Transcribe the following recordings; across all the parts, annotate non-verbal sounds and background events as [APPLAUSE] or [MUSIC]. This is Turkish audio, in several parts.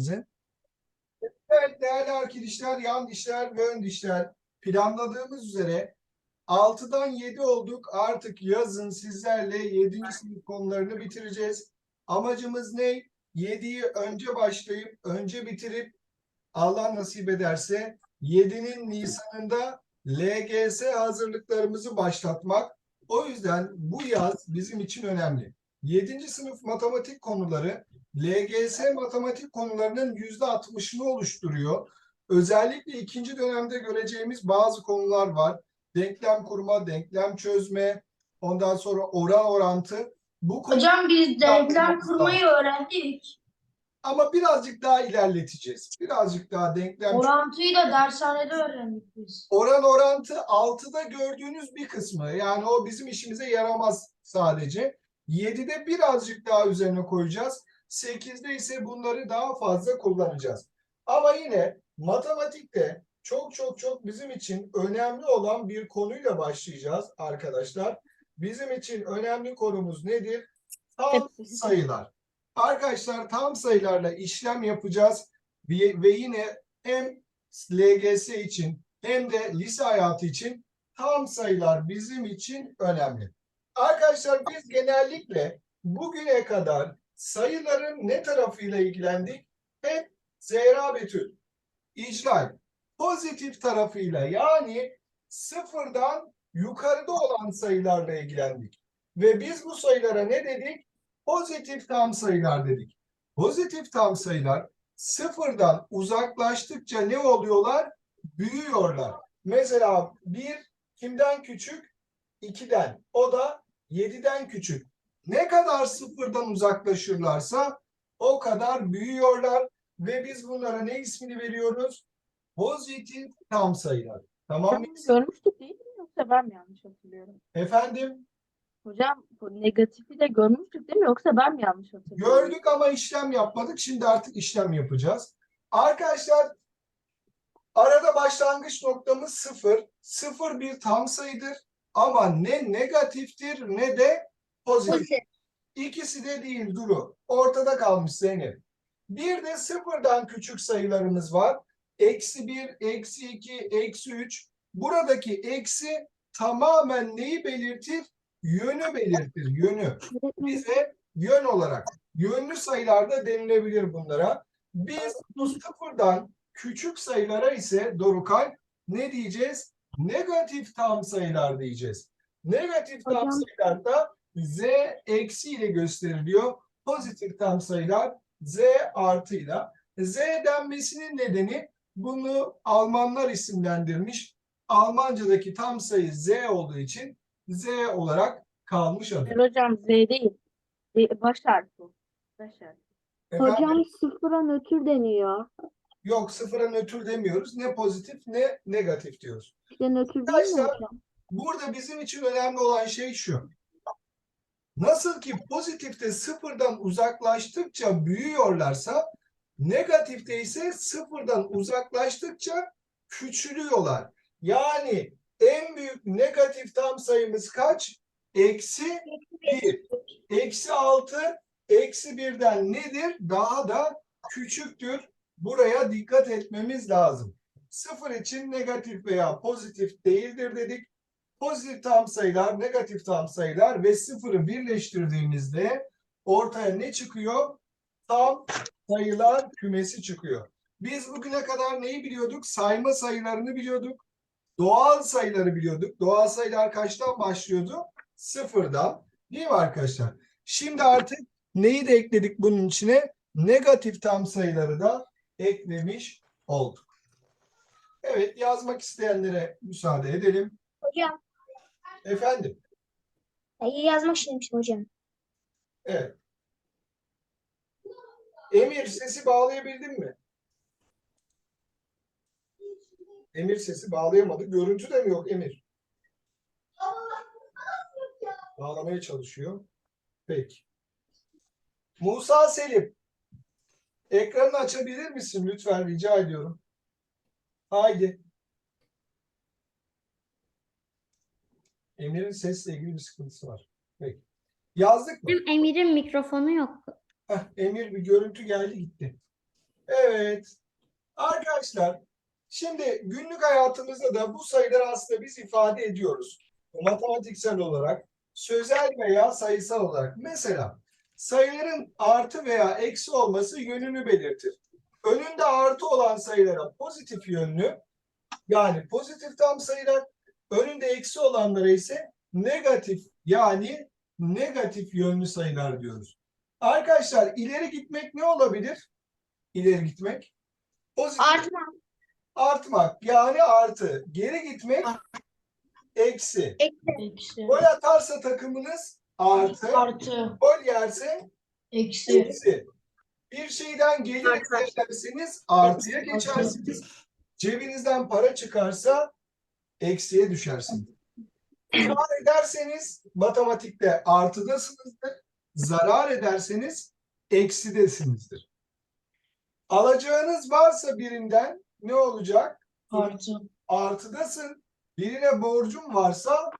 kendinize. Evet değerli arkadaşlar, yan dişler ve ön dişler planladığımız üzere 6'dan 7 olduk. Artık yazın sizlerle 7. sınıf konularını bitireceğiz. Amacımız ne? 7'yi önce başlayıp önce bitirip Allah nasip ederse 7'nin Nisan'ında LGS hazırlıklarımızı başlatmak. O yüzden bu yaz bizim için önemli. 7. sınıf matematik konuları LGS matematik konularının %60'ını oluşturuyor. Özellikle ikinci dönemde göreceğimiz bazı konular var. Denklem kurma, denklem çözme, ondan sonra oran orantı. Bu konu Hocam biz denklem kurmayı öğrendik. ama birazcık daha ilerleteceğiz. Birazcık daha denklem Orantıyı da dershanede öğrendik biz. Oran orantı 6'da gördüğünüz bir kısmı. Yani o bizim işimize yaramaz sadece. 7'de birazcık daha üzerine koyacağız. 8'de ise bunları daha fazla kullanacağız. Ama yine matematikte çok çok çok bizim için önemli olan bir konuyla başlayacağız arkadaşlar. Bizim için önemli konumuz nedir? Tam sayılar. Arkadaşlar tam sayılarla işlem yapacağız ve, yine hem LGS için hem de lise hayatı için tam sayılar bizim için önemli. Arkadaşlar biz genellikle bugüne kadar sayıların ne tarafıyla ilgilendik? Hep Zehra Betül, İclal, pozitif tarafıyla yani sıfırdan yukarıda olan sayılarla ilgilendik. Ve biz bu sayılara ne dedik? Pozitif tam sayılar dedik. Pozitif tam sayılar sıfırdan uzaklaştıkça ne oluyorlar? Büyüyorlar. Mesela bir kimden küçük? 2'den. O da 7'den küçük. Ne kadar sıfırdan uzaklaşırlarsa o kadar büyüyorlar ve biz bunlara ne ismini veriyoruz? Pozitif tam sayılar. Tamam mı? Görmüştük değil mi yoksa ben mi yanlış hatırlıyorum? Efendim Hocam bu negatifi de görmüştük değil mi yoksa ben mi yanlış hatırlıyorum? gördük ama işlem yapmadık. Şimdi artık işlem yapacağız. Arkadaşlar arada başlangıç noktamız sıfır. Sıfır bir tam sayıdır ama ne negatiftir ne de pozitif. İkisi de değil Duru. Ortada kalmış Zeynep. Bir de sıfırdan küçük sayılarımız var. Eksi bir, eksi iki, eksi üç. Buradaki eksi tamamen neyi belirtir? Yönü belirtir, yönü. Bize yön olarak, yönlü sayılarda denilebilir bunlara. Biz bu sıfırdan küçük sayılara ise Dorukay ne diyeceğiz? Negatif tam sayılar diyeceğiz. Negatif tam Hocam. sayılarda z eksi ile gösteriliyor. Pozitif tam sayılar z artıyla. Z denmesinin nedeni bunu Almanlar isimlendirmiş. Almancadaki tam sayı z olduğu için z olarak kalmış adı. Hocam Z değil. Z, baş harfi. Baş harfi. Efendim? Hocam sıfıra nötr deniyor. Yok sıfıra nötr demiyoruz. Ne pozitif ne negatif diyoruz. İşte nötr değil mi Arkadaşlar, hocam? Burada bizim için önemli olan şey şu. Nasıl ki pozitifte sıfırdan uzaklaştıkça büyüyorlarsa negatifte ise sıfırdan uzaklaştıkça küçülüyorlar. Yani en büyük negatif tam sayımız kaç? Eksi 1. Eksi 6 eksi 1'den nedir? Daha da küçüktür. Buraya dikkat etmemiz lazım. Sıfır için negatif veya pozitif değildir dedik pozitif tam sayılar, negatif tam sayılar ve sıfırı birleştirdiğimizde ortaya ne çıkıyor? Tam sayılar kümesi çıkıyor. Biz bugüne kadar neyi biliyorduk? Sayma sayılarını biliyorduk. Doğal sayıları biliyorduk. Doğal sayılar kaçtan başlıyordu? Sıfırdan. Değil mi arkadaşlar? Şimdi artık neyi de ekledik bunun içine? Negatif tam sayıları da eklemiş olduk. Evet yazmak isteyenlere müsaade edelim. Hocam, Efendim, iyi yazmak istemiştim hocam. evet. Emir sesi bağlayabildin mi? Emir sesi bağlayamadı. Görüntü de mi yok Emir? Bağlamaya çalışıyor. Peki. Musa Selim. Ekranını açabilir misin lütfen rica ediyorum. Haydi. Emir'in sesle ilgili bir sıkıntısı var. Peki. Yazdık mı? Emir'in mikrofonu yok. Heh, Emir bir görüntü geldi gitti. Evet. Arkadaşlar şimdi günlük hayatımızda da bu sayıları aslında biz ifade ediyoruz. Matematiksel olarak, sözel veya sayısal olarak. Mesela sayıların artı veya eksi olması yönünü belirtir. Önünde artı olan sayılara pozitif yönlü yani pozitif tam sayılar, önünde eksi olanlara ise negatif yani negatif yönlü sayılar diyoruz. Arkadaşlar ileri gitmek ne olabilir? İleri gitmek. Pozitif Artma. artmak yani artı. Geri gitmek eksi. Eksi. Gol atarsa takımınız artı. Artı. Gol yerse Eksi. eksi. Bir şeyden gelir elde ederseniz artıya geçersiniz. Cebinizden para çıkarsa eksiye düşersiniz. Zarar ederseniz matematikte artıdasınızdır. Zarar ederseniz eksidesinizdir. Alacağınız varsa birinden ne olacak? Artı. Artıdasın. Birine borcun varsa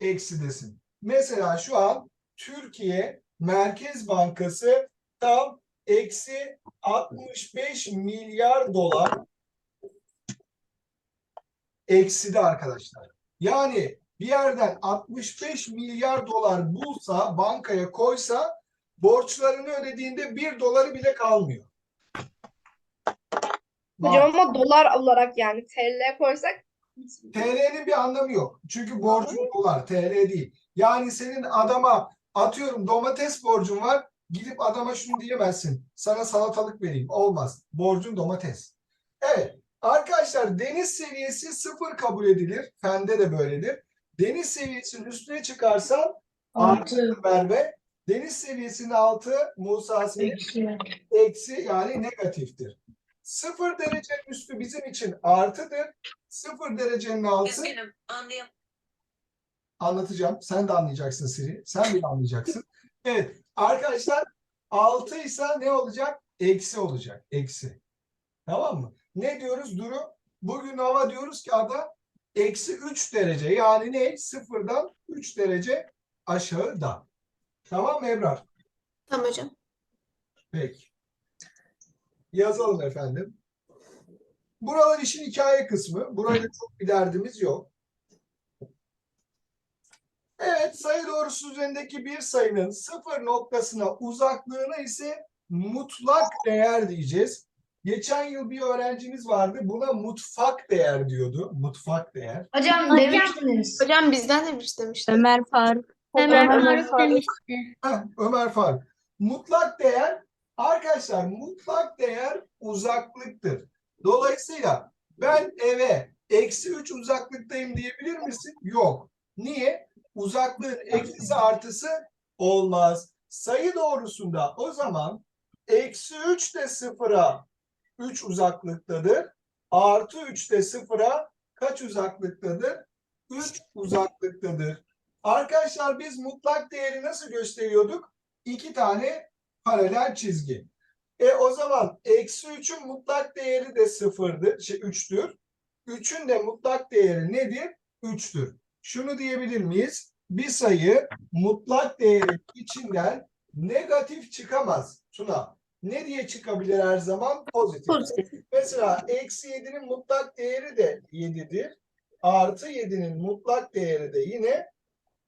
eksidesin. Mesela şu an Türkiye Merkez Bankası tam eksi 65 milyar dolar ekside arkadaşlar. Yani bir yerden 65 milyar dolar bulsa, bankaya koysa borçlarını ödediğinde 1 doları bile kalmıyor. Hocam ama dolar olarak yani TL koysak TL'nin bir anlamı yok. Çünkü borcun dolar, TL değil. Yani senin adama atıyorum domates borcun var. Gidip adama şunu diyemezsin. Sana salatalık vereyim. Olmaz. Borcun domates. Evet. Arkadaşlar deniz seviyesi sıfır kabul edilir. Fende de böyledir. Deniz seviyesinin üstüne çıkarsan Artı. Merve. Deniz seviyesinin altı Musa Eksi. eksi yani negatiftir. Sıfır derecenin üstü bizim için artıdır. Sıfır derecenin altı Üzgünüm, anlayam. Anlatacağım. Sen de anlayacaksın Siri. Sen bile anlayacaksın. [LAUGHS] Evet. Arkadaşlar 6 ise ne olacak? Eksi olacak. Eksi. Tamam mı? Ne diyoruz Duru? Bugün hava diyoruz ki ada eksi 3 derece. Yani ne? Sıfırdan 3 derece aşağıda. Tamam mı Ebrar? Tamam hocam. Peki. Yazalım efendim. Buralar işin hikaye kısmı. Burayla çok bir derdimiz yok. Evet, sayı doğrusu üzerindeki bir sayının sıfır noktasına uzaklığına ise mutlak değer diyeceğiz. Geçen yıl bir öğrencimiz vardı. Buna mutfak değer diyordu. Mutfak değer. Hocam demiştiniz. Hocam bizden de bir şey demişti. Ömer Faruk. Hocam, Faruk demişti. Ömer Faruk. Mutlak değer arkadaşlar mutlak değer uzaklıktır. Dolayısıyla ben eve eksi 3 uzaklıktayım diyebilir misin? Yok. Niye? Uzaklığın eksisi artısı olmaz. Sayı doğrusunda o zaman eksi 3 de sıfıra 3 uzaklıktadır. Artı 3 de sıfıra kaç uzaklıktadır? 3 uzaklıktadır. Arkadaşlar biz mutlak değeri nasıl gösteriyorduk? İki tane paralel çizgi. E o zaman eksi 3'ün mutlak değeri de sıfırdır, şey 3'tür. 3'ün de mutlak değeri nedir? 3'tür. Şunu diyebilir miyiz? Bir sayı mutlak değeri içinden negatif çıkamaz Tuna. Ne diye çıkabilir her zaman? Pozitif. Pozitif. Mesela eksi 7'nin mutlak değeri de 7'dir. Artı 7'nin mutlak değeri de yine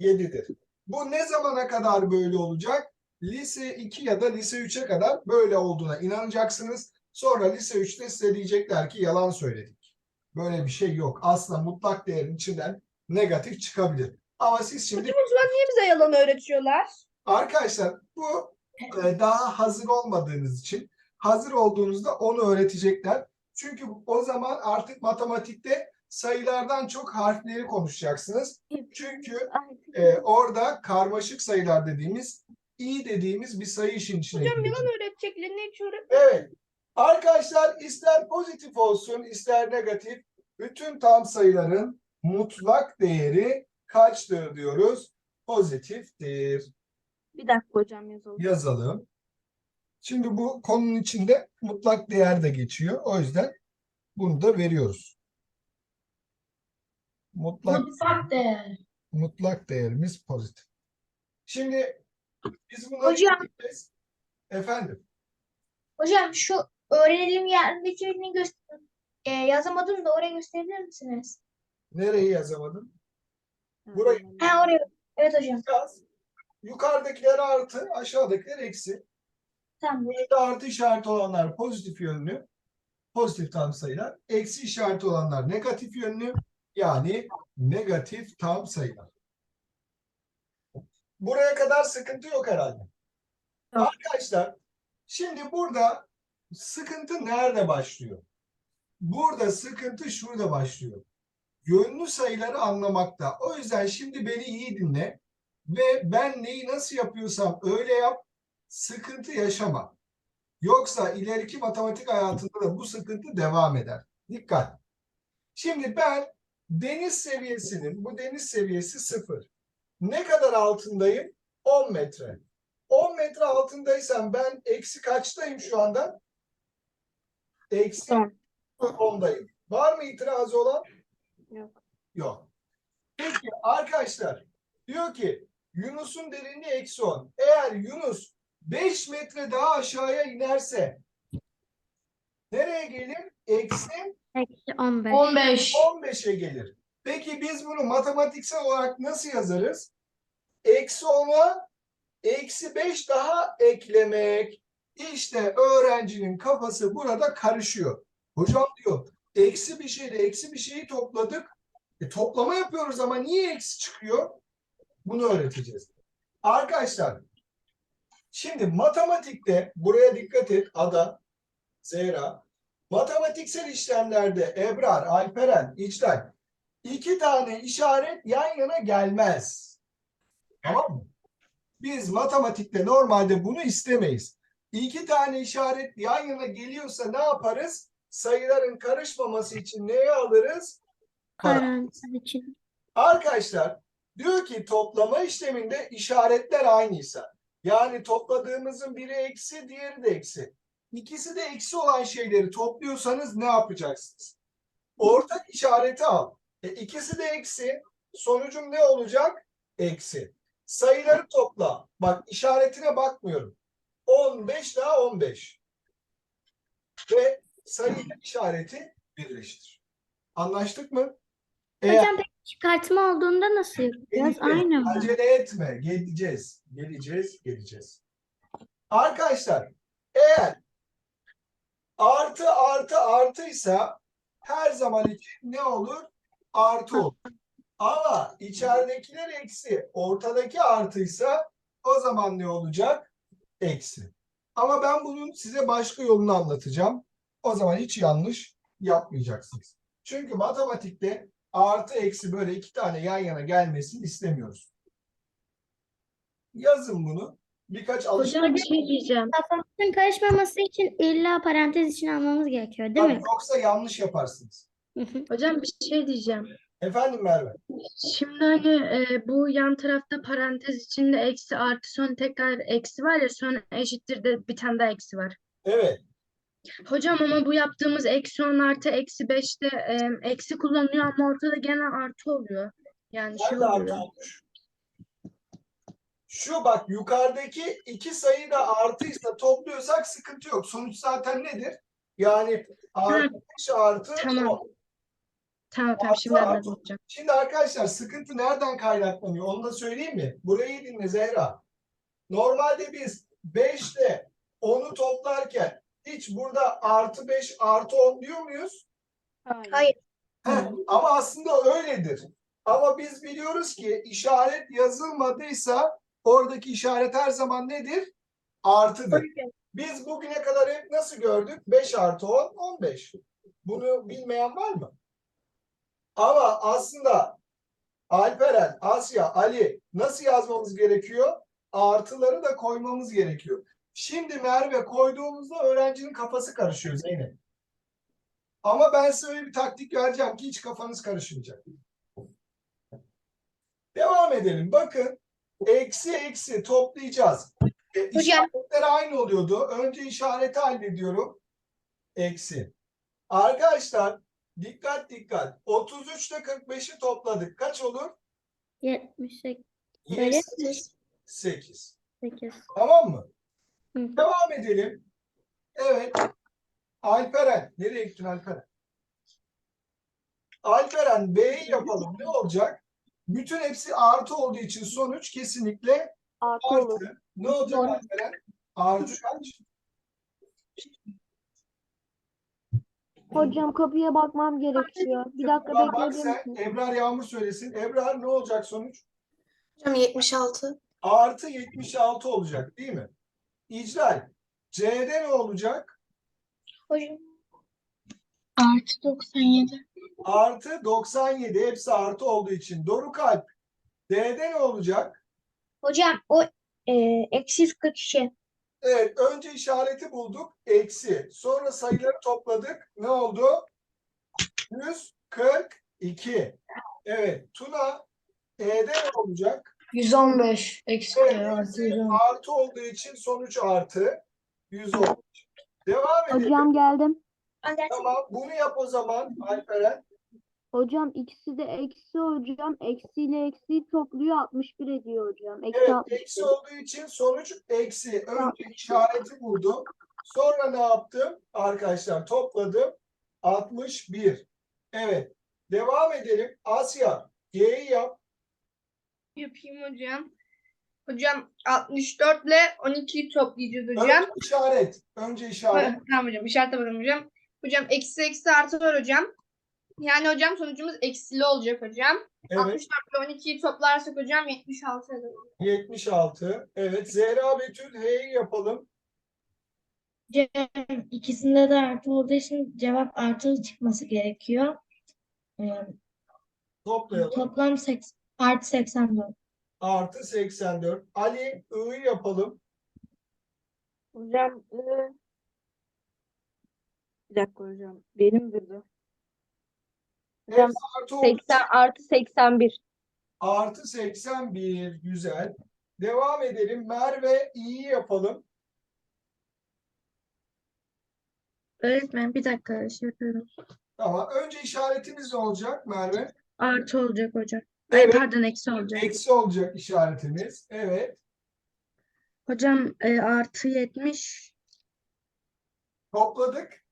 7'dir. Bu ne zamana kadar böyle olacak? Lise 2 ya da lise 3'e kadar böyle olduğuna inanacaksınız. Sonra lise 3'te size diyecekler ki yalan söyledik. Böyle bir şey yok. Aslında mutlak değerin içinden negatif çıkabilir. Ama siz şimdi hocam o zaman niye bize yalan öğretiyorlar? Arkadaşlar bu e, daha hazır olmadığınız için hazır olduğunuzda onu öğretecekler. Çünkü o zaman artık matematikte sayılardan çok harfleri konuşacaksınız. Çünkü e, orada karmaşık sayılar dediğimiz i dediğimiz bir sayı işin içine Hocam girecek. yalan öğreteceklerini hiç öğret. Evet. Arkadaşlar ister pozitif olsun ister negatif bütün tam sayıların mutlak değeri kaçtır diyoruz? Pozitiftir. Bir dakika hocam yazalım. yazalım. Şimdi bu konunun içinde mutlak değer de geçiyor. O yüzden bunu da veriyoruz. Mutlak Mutfak değer. mutlak değerimiz pozitif. Şimdi biz bunları Hocam. yapacağız. Efendim. Hocam şu öğrenelim yerdekini göster e, yazamadım da oraya gösterebilir misiniz? Nereyi yazamadım? Burayı Ha oraya. Evet hocam. yaz. Yukarıdakiler artı, aşağıdakiler eksi. Tamam. Burada artı işareti olanlar pozitif yönlü, pozitif tam sayılar. Eksi işareti olanlar negatif yönlü, yani negatif tam sayılar. Buraya kadar sıkıntı yok herhalde. Yok. Arkadaşlar, şimdi burada sıkıntı nerede başlıyor? Burada sıkıntı şurada başlıyor. Yönlü sayıları anlamakta. O yüzden şimdi beni iyi dinle ve ben neyi nasıl yapıyorsam öyle yap, sıkıntı yaşama. Yoksa ileriki matematik hayatında da bu sıkıntı devam eder. Dikkat. Şimdi ben deniz seviyesinin, bu deniz seviyesi sıfır. Ne kadar altındayım? 10 metre. 10 metre altındaysam ben eksi kaçtayım şu anda? Eksi On. 10'dayım. Var mı itirazı olan? Yok. Yok. Peki arkadaşlar diyor ki Yunus'un derinliği eksi 10. Eğer Yunus 5 metre daha aşağıya inerse nereye gelir? Eksi Eksi 15. 15. 15'e gelir. Peki biz bunu matematiksel olarak nasıl yazarız? Eksi 10'a eksi 5 daha eklemek. İşte öğrencinin kafası burada karışıyor. Hocam diyor eksi bir şeyle eksi bir şeyi topladık. E, toplama yapıyoruz ama niye eksi çıkıyor? Bunu öğreteceğiz. Arkadaşlar şimdi matematikte buraya dikkat et Ada, Zehra. Matematiksel işlemlerde Ebrar, Alperen, İclal iki tane işaret yan yana gelmez. Tamam mı? Biz matematikte normalde bunu istemeyiz. İki tane işaret yan yana geliyorsa ne yaparız? Sayıların karışmaması için neye alırız? Parantez için. Arkadaşlar diyor ki toplama işleminde işaretler aynıysa yani topladığımızın biri eksi diğeri de eksi. İkisi de eksi olan şeyleri topluyorsanız ne yapacaksınız? Ortak işareti al. E, ikisi de eksi. Sonucum ne olacak? Eksi. Sayıları topla. Bak işaretine bakmıyorum. 15 daha 15. Ve sayı işareti birleştir. Anlaştık mı? Eğer Hocam peki çıkartma olduğunda nasıl yapacağız? Geleceğiz. Aynı mı? Acele etme. Geleceğiz. Geleceğiz. Geleceğiz. Arkadaşlar eğer artı artı artıysa her zaman için ne olur? Artı olur. Ama içeridekiler eksi, ortadaki artıysa o zaman ne olacak? Eksi. Ama ben bunun size başka yolunu anlatacağım. O zaman hiç yanlış yapmayacaksınız. Çünkü matematikte artı eksi böyle iki tane yan yana gelmesini istemiyoruz. Yazın bunu. Birkaç alışkanlık. bir şey diyeceğim. Kafamızın karışmaması için illa parantez için almamız gerekiyor değil mi? Yoksa yanlış yaparsınız. Hocam bir şey diyeceğim. Efendim Merve. Şimdi hani e, bu yan tarafta parantez içinde eksi artı sonra tekrar eksi var ya sonra eşittir de bir tane daha eksi var. Evet. Hocam ama bu yaptığımız eksi 10 artı eksi 5'te e, eksi kullanılıyor ama ortada gene artı oluyor. Yani şey Nerede artı oluyor. olmuş? Şu bak yukarıdaki iki sayı da artıysa topluyorsak sıkıntı yok. Sonuç zaten nedir? Yani artı 5 artı Tamam. 10. Tamam tamam şimdi Artı, anladım hocam. Şimdi arkadaşlar sıkıntı nereden kaynaklanıyor? Onu da söyleyeyim mi? Burayı dinle Zehra. Normalde biz 5 ile 10'u toplarken hiç burada artı 5 artı 10 diyor muyuz? Hayır. Heh, ama aslında öyledir. Ama biz biliyoruz ki işaret yazılmadıysa oradaki işaret her zaman nedir? Artıdır. Biz bugüne kadar hep nasıl gördük? 5 artı 10, 15. Bunu bilmeyen var mı? Ama aslında Alperen, Asya, Ali nasıl yazmamız gerekiyor? Artıları da koymamız gerekiyor. Şimdi Merve koyduğumuzda öğrencinin kafası karışıyor Zeynep. Ama ben size öyle bir taktik vereceğim ki hiç kafanız karışmayacak. Devam edelim. Bakın eksi eksi toplayacağız. E, işaretler aynı oluyordu. Önce işareti hallediyorum. Eksi. Arkadaşlar dikkat dikkat. 33 ile 45'i topladık. Kaç olur? 78. 28. 8. 8. Tamam mı? Hı. Devam edelim. Evet. Alperen. Nereye gittin Alperen? Alperen B'yi yapalım. Ne olacak? Bütün hepsi artı olduğu için sonuç kesinlikle Artı olur. artı. Ne olacak Doğru. Alperen? Artı kaç? Hocam kapıya bakmam gerekiyor. Bir dakika Ulan bak bekleyebilir sen misin? Ebrar Yağmur söylesin. Ebrar ne olacak sonuç? Hocam 76. Artı 76 olacak değil mi? İclal. C'de ne olacak? Hocam Artı 97. Artı 97. Hepsi artı olduğu için. Doruk Alp. D'de ne olacak? hocam o e, eksi 142. Evet. Önce işareti bulduk. Eksi. Sonra sayıları topladık. Ne oldu? 142. Evet. Tuna. E'de ne olacak? 115 eksi Evet. hepsi artı olduğu için sonuç artı. 110. Devam edelim. Hocam geldim. Tamam. Bunu yap o zaman Alperen. Hocam ikisi de eksi hocam. Eksiyle eksiyi topluyor 61 ediyor hocam. Eksi Evet, 61. eksi olduğu için sonuç eksi. Önce işareti buldum. Sonra ne yaptım? Arkadaşlar topladım. 61. Evet. Devam edelim. Asya. G'yi yap. Yapayım hocam. Hocam 64 ile 12'yi toplayacağız hocam. Önce işaret. Önce işaret. Ha, Tamam hocam işaret bakalım hocam. Hocam eksi eksi artı var hocam. Yani hocam sonucumuz eksili olacak hocam. Evet. 64 ile 12'yi toplarsak hocam 76 eder. 76. Evet. Zehra Betül H'yi yapalım. Hocam ikisinde de artı olduğu için cevap artı çıkması gerekiyor. Ee, Toplayalım. toplam seks artı 84. Artı 84. Ali I'yi yapalım. Hocam ıı, bir dakika hocam. Benim burada. Hocam Hepsi artı olduğu 80 artı 81. Artı 81. Güzel. Devam edelim. Merve İ'yi yapalım. Öğretmen bir dakika şey yapıyorum. Tamam. Önce işaretimiz ne olacak Merve? Artı olacak hocam. Evet. pardon eksi olacak. Eksi olacak işaretimiz. Evet. Hocam e, artı 70. Topladık.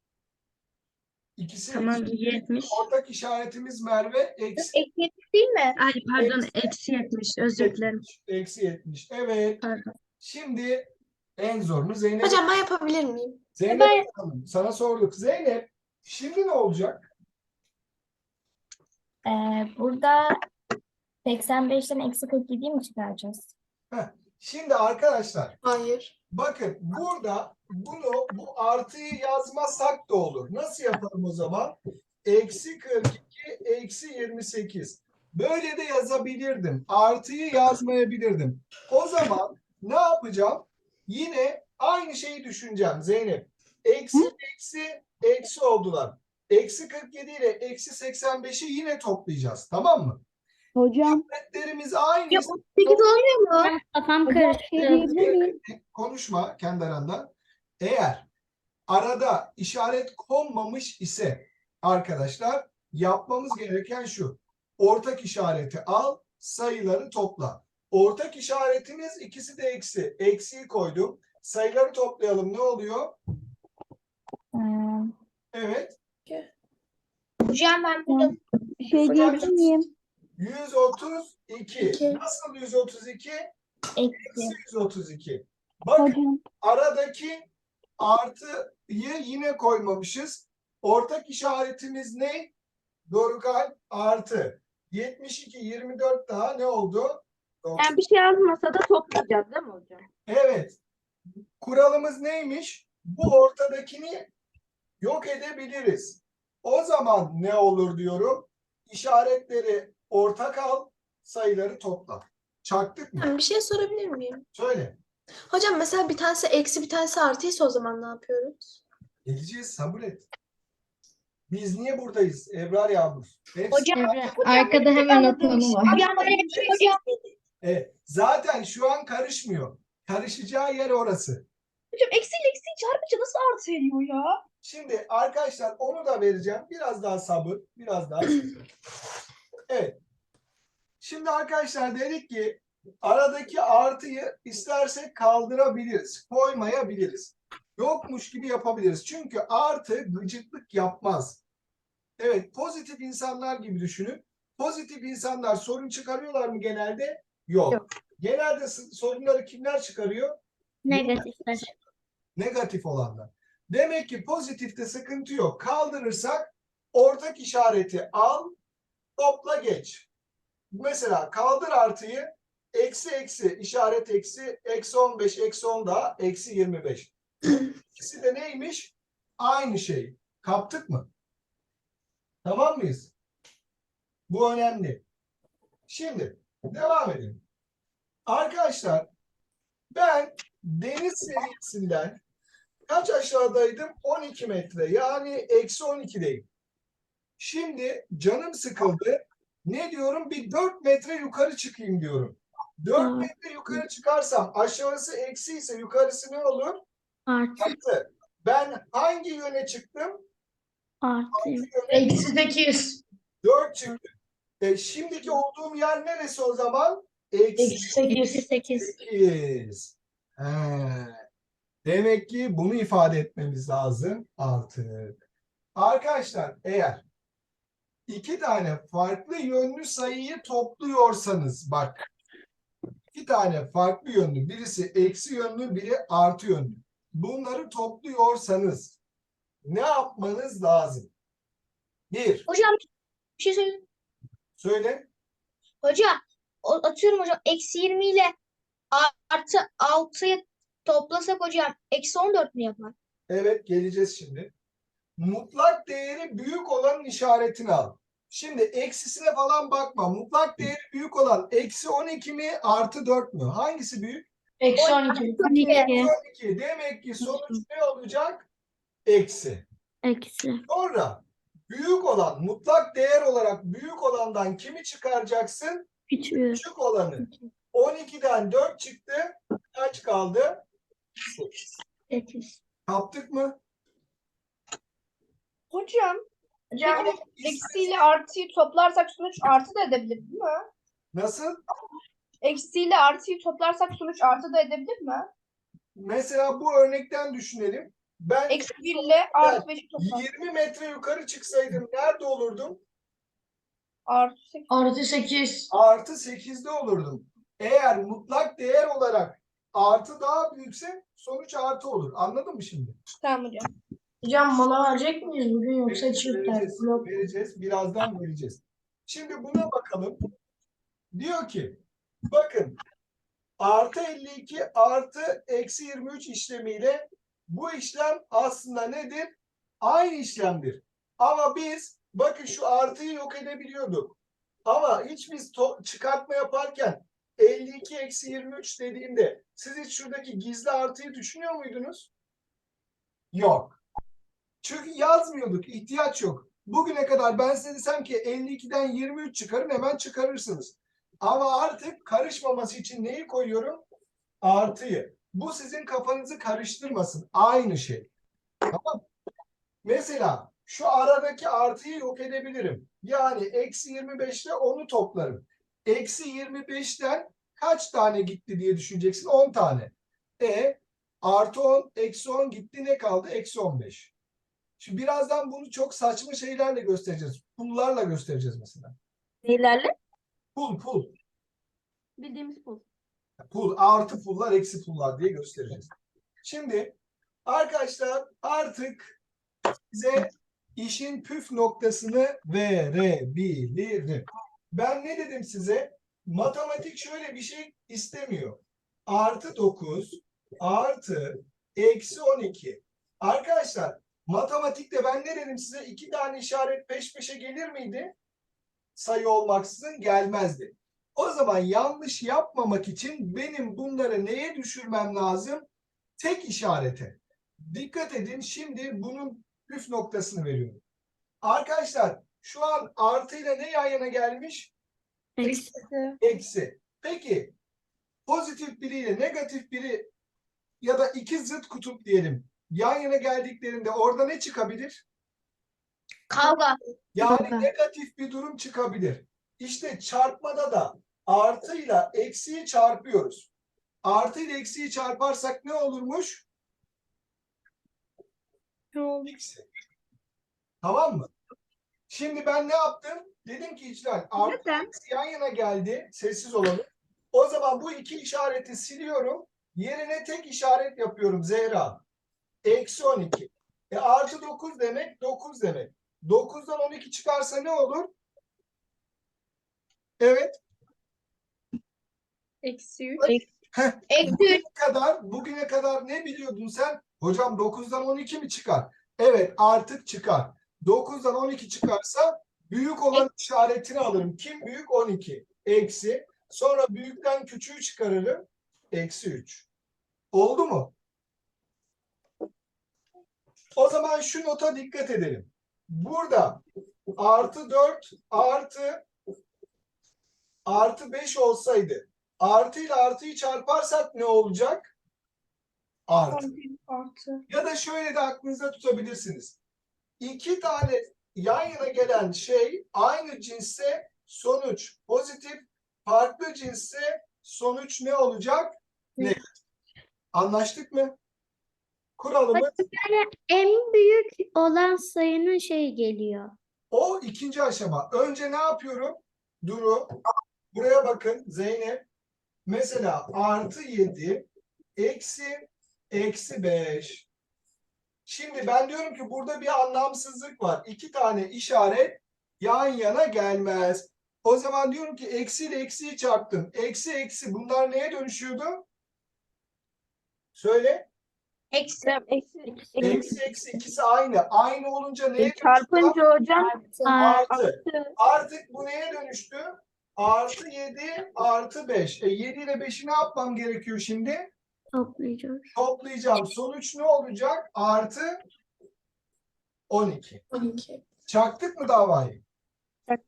İkisi Tamam 70. ortak işaretimiz Merve. Eksi Eksi 70 değil mi? Ay pardon Eksi- eksi 70. Özür dilerim. 70. Eksi 70. Evet. Pardon. Şimdi en zorunu Zeynep. Hocam ben yapabilir miyim? Zeynep Ben- bakalım. Sana sorduk. Zeynep şimdi ne olacak? Ee, burada 85'ten eksi 47'yi mi çıkaracağız? Şimdi arkadaşlar Hayır. bakın burada bunu bu artıyı yazmasak da olur. Nasıl yapalım o zaman? Eksi 42, eksi 28. Böyle de yazabilirdim. Artıyı yazmayabilirdim. O zaman ne yapacağım? Yine aynı şeyi düşüneceğim Zeynep. Eksi, eksi, eksi oldular. Eksi 47 ile eksi 85'i yine toplayacağız. Tamam mı? Hocam Netlerimiz aynı. Ya 38 olmuyor mu? Kafam hocam şey karıştı. diyebilir miyim? konuşma kendi aranda. Eğer arada işaret konmamış ise arkadaşlar yapmamız gereken şu. Ortak işareti al, sayıları topla. Ortak işaretimiz ikisi de eksi. Eksiyi koydum. Sayıları toplayalım. Ne oluyor? Ee, Evet. Hocam ben burada Bir şey diyebilir miyim? 132. İki. Nasıl 132? eksi. Eksi 132. Bakın Hocam aradaki artıyı yine koymamışız. Ortak işaretimiz ne? Dorukal artı. 72, 24 daha ne oldu? Yani bir şey yazmasa da toplayacağız değil mi hocam? Evet. Kuralımız neymiş? Bu ortadakini yok edebiliriz. O zaman ne olur diyorum? İşaretleri ortak al, sayıları topla. Çaktık mı? Ben bir şey sorabilir miyim? Söyle. Hocam mesela bir tanesi eksi bir tanesi artıysa o zaman ne yapıyoruz? Geleceğiz, sabır et. Biz niye buradayız? Ebrar Yağmur. Hepsi- hocam Arkada hemen o tanımı var. hocam hocam. Evet, zaten şu an karışmıyor. Karışacağı yer orası. Hocam eksiyle eksiyi çarpınca nasıl artı ediyor ya? Şimdi arkadaşlar onu da vereceğim. Biraz daha sabır, biraz daha sabır. Evet. Şimdi arkadaşlar dedik ki aradaki artıyı istersek kaldırabiliriz, koymayabiliriz. Yokmuş gibi yapabiliriz. Çünkü artı gıcıklık yapmaz. Evet, pozitif insanlar gibi düşünün. Pozitif insanlar sorun çıkarıyorlar mı genelde? Yok. Yok. Genelde sorunları kimler çıkarıyor? Negatifler. Negatif olanlar. Demek ki pozitifte sıkıntı yok. Kaldırırsak ortak işareti al, topla geç. Mesela kaldır artıyı, eksi eksi, işaret eksi, eksi 15, eksi 10 daha, eksi 25. [CLEARS THROAT] İkisi de neymiş? Aynı şey. Kaptık mı? Tamam mıyız? Bu önemli. Şimdi devam edelim. Arkadaşlar ben deniz seviyesinden kaç aşağıdaydım? 12 metre. Yani eksi 12'deyim. Şimdi canım sıkıldı. Ne diyorum? Bir 4 metre yukarı çıkayım diyorum. 4 Aa. metre yukarı çıkarsam aşağısı eksi ise yukarısı ne olur? Artı. Artı. Ben hangi yöne çıktım? Artı. Eksi 8. 4 çıktı. E, şimdiki olduğum yer neresi o zaman? Eksi Eksi 8. 8. 8. He. Demek ki bunu ifade etmemiz lazım artık. Arkadaşlar eğer iki tane farklı yönlü sayıyı topluyorsanız bak iki tane farklı yönlü birisi eksi yönlü biri artı yönlü. Bunları topluyorsanız ne yapmanız lazım? Bir, Hocam bir şey söyleyeyim. söyle. Hocam atıyorum hocam eksi 20 ile artı 6'yı toplasak hocam eksi 14 mi yapar? Evet geleceğiz şimdi. Mutlak değeri büyük olanın işaretini al. Şimdi eksisine falan bakma. Mutlak değeri büyük olan eksi 12 mi artı 4 mü? Hangisi büyük? Eksi 12. 12. Eksi 12. Demek ki sonuç ne olacak? Eksi. Eksi. Sonra büyük olan mutlak değer olarak büyük olandan kimi çıkaracaksın? Küçüğü. Küçük olanı. 12'den 4 çıktı. Kaç kaldı? 8. 8. Kaptık mı? Hocam Hocam peki eksiyle artıyı toplarsak sonuç artı da edebilir değil mi? Nasıl? Eksiyle artıyı toplarsak sonuç artı da edebilir mi? Mesela bu örnekten düşünelim. Ben Eksi 1 ile artı 5'i toplar. 20 metre yukarı çıksaydım nerede olurdum? Artı 8. artı 8. Artı 8'de olurdum. Eğer mutlak değer olarak artı daha büyükse sonuç artı olur. Anladın mı şimdi? Tamam hocam. Hocam mola verecek miyiz bugün yoksa çiftler? vereceğiz, vereceğiz. Birazdan vereceğiz. Şimdi buna bakalım. Diyor ki bakın artı 52 artı eksi 23 işlemiyle bu işlem aslında nedir? Aynı işlemdir. Ama biz bakın şu artıyı yok edebiliyorduk. Ama hiç biz çıkartma yaparken 52 eksi 23 dediğimde siz hiç şuradaki gizli artıyı düşünüyor muydunuz? Yok. Çünkü yazmıyorduk. ihtiyaç yok. Bugüne kadar ben size desem ki 52'den 23 çıkarın hemen çıkarırsınız. Ama artık karışmaması için neyi koyuyorum? Artıyı. Bu sizin kafanızı karıştırmasın. Aynı şey. Tamam. Mesela şu aradaki artıyı yok edebilirim. Yani eksi 25 ile onu toplarım. Eksi 25'ten kaç tane gitti diye düşüneceksin? 10 tane. E artı 10, eksi 10 gitti ne kaldı? Eksi 15. Şimdi birazdan bunu çok saçma şeylerle göstereceğiz. Pullarla göstereceğiz mesela. Neylerle? Pul pul. Bildiğimiz pul. Pul artı pullar eksi pullar diye göstereceğiz. Şimdi arkadaşlar artık size işin püf noktasını verebilirim. Ben ne dedim size? Matematik şöyle bir şey istemiyor. Artı 9 artı eksi 12. Arkadaşlar matematikte ben ne dedim size? İki tane işaret peş peşe gelir miydi? Sayı olmaksızın gelmezdi. O zaman yanlış yapmamak için benim bunları neye düşürmem lazım? Tek işarete. Dikkat edin şimdi bunun püf noktasını veriyorum. Arkadaşlar şu an artıyla ne yan yana gelmiş? Eksi. Eksi. Peki pozitif biriyle negatif biri ya da iki zıt kutup diyelim yan yana geldiklerinde orada ne çıkabilir? Kavga. Yani Kavga. negatif bir durum çıkabilir. İşte çarpmada da artıyla eksiyi çarpıyoruz. Artı ile eksiyi çarparsak ne olurmuş? Eksi. Tamam mı? Şimdi ben ne yaptım? Dedim ki İclal artı Neden? eksi yan yana geldi. Sessiz olalım. O zaman bu iki işareti siliyorum. Yerine tek işaret yapıyorum Zehra. Eksi 12. E artı 9 demek 9 demek. 9'dan 12 çıkarsa ne olur? Evet. Eksi 3. Eksi Bugüne kadar, bugüne kadar ne biliyordun sen? Hocam 9'dan 12 mi çıkar? Evet artık çıkar. 9'dan 12 çıkarsa büyük olan işaretini alırım. Kim büyük? 12. Eksi. Sonra büyükten küçüğü çıkarırım. Eksi 3. Oldu mu? O zaman şu nota dikkat edelim. Burada artı 4 artı artı 5 olsaydı artı ile artıyı çarparsak ne olacak? Artı. Artı. Ya da şöyle de aklınızda tutabilirsiniz. İki tane yan yana gelen şey aynı cinsse sonuç pozitif, farklı cinsse sonuç ne olacak? Negatif. Anlaştık mı? Kuralımız En büyük olan sayının şey geliyor. o ikinci aşama. Önce ne yapıyorum? Duru. Buraya bakın Zeynep. Mesela artı 7 eksi eksi 5. Şimdi ben diyorum ki burada bir anlamsızlık var. İki tane işaret yan yana gelmez. O zaman diyorum ki eksi ile eksiyi çarptım. Eksi eksi bunlar neye dönüşüyordu? Söyle. Eksi Eksi, Eksi eksi ikisi aynı. Aynı olunca neye dönüştü? çarpınca hocam Artı. artı. Artık bu neye dönüştü? Artı 7 artı 5. E 7 ile 5'i ne yapmam gerekiyor şimdi? Toplayacağız. Toplayacağım. Sonuç ne olacak? Artı 12. 12. Çaktık mı davayı? Çaktık.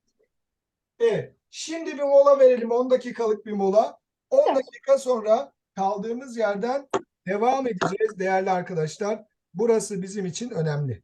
Evet. Şimdi bir mola verelim. 10 dakikalık bir mola. 10 dakika sonra kaldığımız yerden devam edeceğiz değerli arkadaşlar. Burası bizim için önemli.